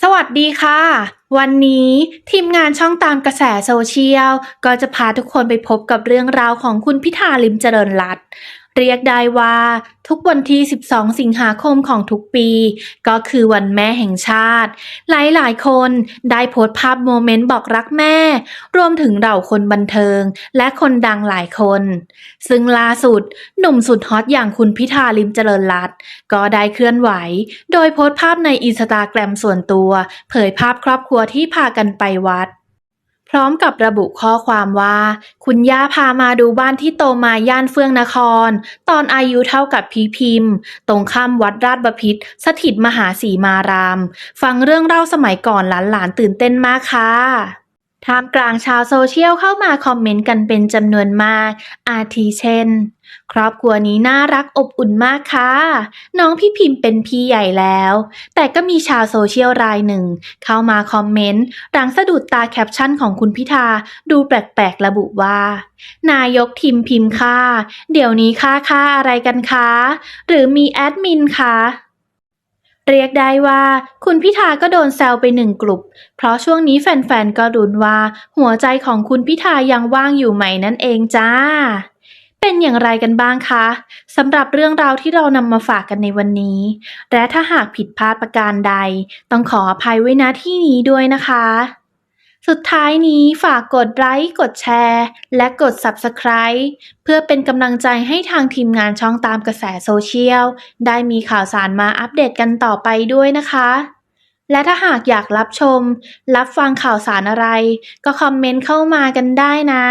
สวัสดีค่ะ วันนี้ทีมงานช่องตามกระแสโซเชียล ก็จะพาทุกคนไปพบกับเรื่องราวของคุณพิธาลิมเจริญรัต เรียกได้ว่าทุกวันที่ 12 สิงหาคมของทุกปี ก็คือวันแม่แห่งชาติ หลายๆ คนได้โพสต์ภาพโมเมนต์บอกรักแม่ รวมถึงเหล่าคนบันเทิง และคนดังหลายคน ซึ่งล่าสุด หนุ่มสุดฮอตอย่างคุณพิธาลิมเจริญรัตก็ได้เคลื่อนไหว โดยโพสต์ภาพในอินสตาแกรมส่วนตัว เผยภาพครอบครัวที่พากันไปวัด พร้อมกับระบุข้อความว่า คุณย่าพามาดูบ้านที่โตมาย่านเฟื่องนคร ตอนอายุเท่ากับพีพิมพ์ ตรงข้ามวัดราชบพิษสถิตมหาสีมาราม ฟังเรื่องเล่าสมัยก่อนหลานๆตื่นเต้นมากค่ะ ท่ามกลางชาวโซเชียลเข้ามาคอมเมนต์กันเป็นจำนวนมาก อาทิเช่น ครอบครัวนี้น่ารักอบอุ่นมากค่ะ น้องพี่พิมพ์เป็นพี่ใหญ่แล้ว แต่ก็มีชาวโซเชียลรายหนึ่ง เข้ามาคอมเมนต์หลังสะดุดตาแคปชั่นของคุณพิธาดูแปลกๆระบุว่า นายกทิมพิมพ์ค่ะ เดี๋ยวนี้ค่าค่าอะไรกันคะ หรือมีแอดมินคะ เรียกได้ว่าคุณพิธาก็โดนแซวไปหนึ่งกลุ่มเพราะช่วงนี้แฟนๆ ก็รุนว่า หัวใจของคุณพิธายังว่างอยู่ไหมนั่นเองจ้า เป็นอย่างไรกันบ้างคะสำหรับเรื่องราวที่เรานำมาฝากกันในวันนี้ และถ้าหากผิดพลาดประการใด ต้องขออภัยไว้ณที่นี้ด้วยนะคะ สุดท้ายนี้ฝากกดไลค์ กดแชร์ และกด Subscribe เพื่อเป็นกำลังใจให้ทางทีมงานช่องตามกระแสโซเชียล ได้มีข่าวสารมาอัปเดตกันต่อไปด้วยนะคะ และถ้าหากอยากรับชม รับฟังข่าวสารอะไร ก็คอมเมนต์เข้ามากันได้นะ